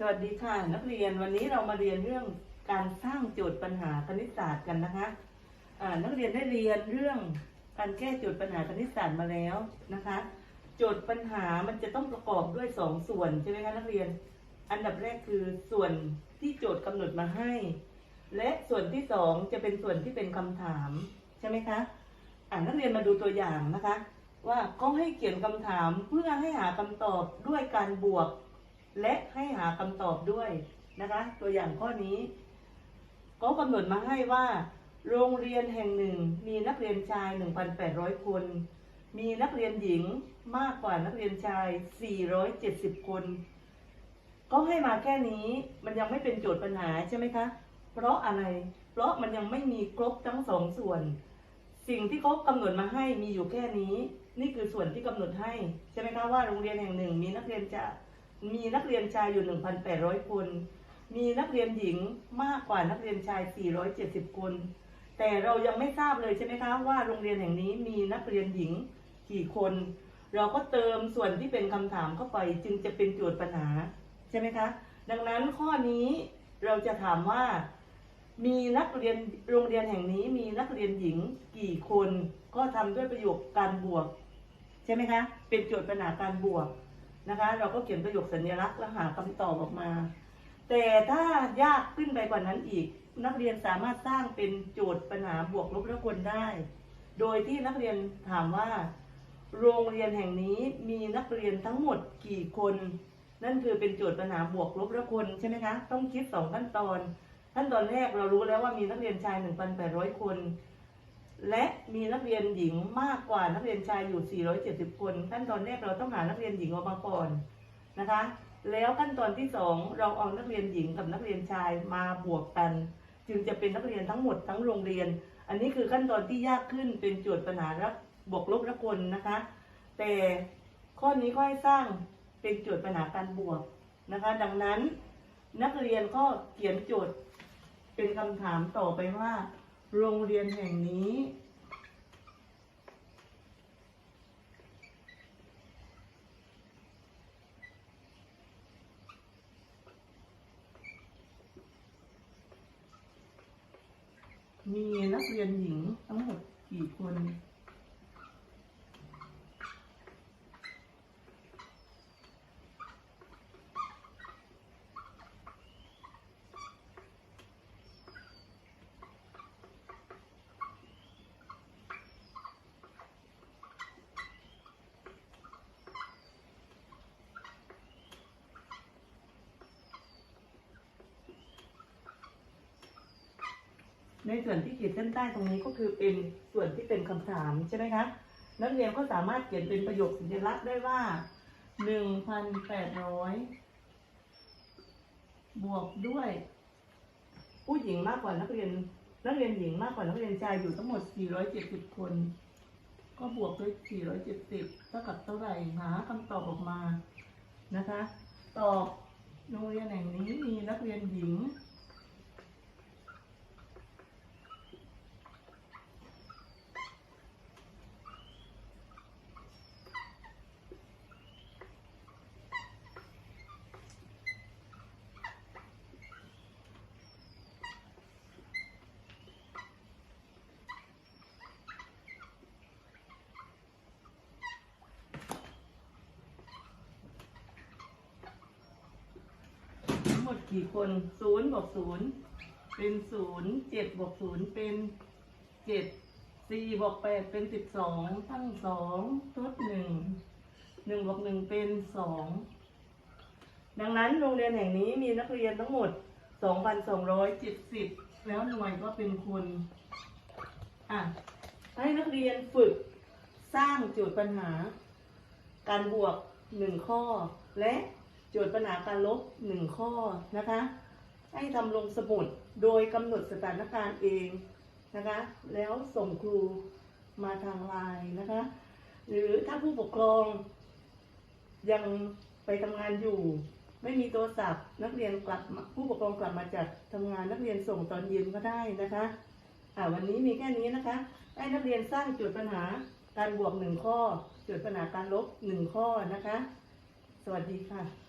สวัสดีค่ะ นักเรียนวันนี้เรามาเรียนเรื่องการสร้างโจทย์ปัญหาคณิตศาสตร์กันนะคะนักเรียนได้เรียนเรื่องการแก้โจทย์ปัญหาคณิตศาสตร์มาแล้วนะคะ โจทย์ปัญหามันจะต้องประกอบด้วยสองส่วนใช่ไหมคะนักเรียน อันดับแรกคือส่วนที่โจทย์กำหนดมาให้ และส่วนที่สองจะเป็นส่วนที่เป็นคำถามใช่ไหมคะอ่านักเรียนมาดูตัวอย่างนะคะ ว่าเขาให้เขียนคำถามเพื่อให้หาคำตอบด้วยการบวก และให้หาคำตอบด้วยนะคะ ตัวอย่างข้อนี้เขากำหนดมาให้ว่า โรงเรียนแห่งหนึ่งมีนักเรียนชาย 1,800 คน มีนักเรียนหญิงมากกว่านักเรียนชาย 470 คน ก็ให้มาแค่นี้มันยังไม่เป็นโจทย์ปัญหาใช่ไหมคะ เพราะอะไร เพราะมันยังไม่มีครบทั้งสองส่วน สิ่งที่เขากำหนดมาให้มีอยู่แค่นี้ นี่คือส่วนที่กำหนดให้ใช่ไหมคะว่าโรงเรียนแห่งหนึ่ง มีนักเรียนจะ มีนักเรียนชายอยู่ 1,800 คน มีนักเรียนหญิงมากกว่านักเรียนชาย 470 คน แต่เรายังไม่ทราบเลยใช่ไหมคะว่าโรงเรียนแห่งนี้มีนักเรียนหญิงกี่คน เราก็เติมส่วนที่เป็นคำถามเข้าไป จึงจะเป็นโจทย์ปัญหาใช่ไหมคะ ดังนั้นข้อนี้เราจะถามว่า มีนักเรียนโรงเรียนแห่งนี้มีนักเรียนหญิงกี่คน ก็ทำด้วยประโยคการบวก ใช่ไหมคะ เป็นโจทย์ปัญหาการบวก นะคะ เราก็เขียนประโยคสัญลักษณ์แล้วหาคำตอบออกมา แต่ถ้ายากขึ้นไปกว่านั้นอีก นักเรียนสามารถสร้างเป็นโจทย์ปัญหาบวกลบและคนได้ โดยที่นักเรียนถามว่า โรงเรียนแห่งนี้มีนักเรียนทั้งหมดกี่คน นั่นคือเป็นโจทย์ปัญหาบวกลบและคนใช่ไหมคะต้องคิดสองขั้นตอนขั้นตอนแรกเรารู้แล้วว่ามีนักเรียนชาย 1,800 คน และมีนักเรียนหญิงมากกว่านักเรียนชายอยู่ 470 คนขั้นตอนแรกเราต้องหานักเรียนหญิงออกมาก่อนนะคะ แล้วขั้นตอนที่สองเราเอานักเรียนหญิงกับนักเรียนชายมาบวกกัน จึงจะเป็นนักเรียนทั้งหมดทั้งโรงเรียน อันนี้คือขั้นตอนที่ยากขึ้นเป็นโจทย์ปัญหารับบวกลบละคนนะคะ แต่ข้อนี้ก็ให้สร้างเป็นโจทย์ปัญหาการบวกนะคะ ดังนั้นนักเรียนก็เขียนโจทย์เป็นคำถามต่อไปว่า โรงเรียนแห่งนี้ มีนักเรียนหญิงทั้งหมดกี่คน ในส่วนที่ขีดเส้นใต้ตรงนี้ก็คือเป็นส่วนที่เป็นคำถามใช่ไหมคะนักเรียนก็สามารถเขียนเป็นประโยคสัญลักษณ์ได้ว่าหนึ่งพันแปดร้อยบวกด้วย ผู้หญิงมากกว่านักเรียน นักเรียนหญิงมากกว่านักเรียนชายอยู่ทั้งหมด 470 คน ก็บวกด้วย 470 เท่ากับเท่าไหร่หาคำตอบออกมานะคะ ตอบโรงเรียนแห่งนี้มีนักเรียนหญิง กี่คนศูนย์บวกศูนย์เป็นศูนย์เจ็ดบวกศูนย์เป็นเจ็ดสี่บวกแปดเป็นสิบสองตั้งสองทดหนึ่งหนึ่งบวกหนึ่งเป็นสองดังนั้นโรงเรียนแห่งนี้มีนักเรียนทั้งหมดสองพันสองร้อยเจ็ดสิบแล้วหน่วยก็เป็นคนอะให้นักเรียนฝึกสร้างโจทย์ปัญหา การบวกหนึ่งข้อและ โจทย์ปัญหาการลบหนึ่งข้อนะคะ ให้ทำลงสมุดโดยกำหนดสถานการณ์เองนะคะ แล้วส่งครูมาทางไลน์นะคะ หรือถ้าผู้ปกครองยังไปทำงานอยู่ ไม่มีโทรศัพท์ นักเรียนกลับผู้ปกครองกลับมาจากทำงานนักเรียนส่งตอนเย็นก็ได้นะคะอ่าวันนี้มีแค่นี้นะคะ ให้นักเรียนสร้างจทย์ปัญหาการบวกหนึ่งข้อจทย์ปัญหาการลบหนึ่งข้อนะคะ สวัสดีค่ะ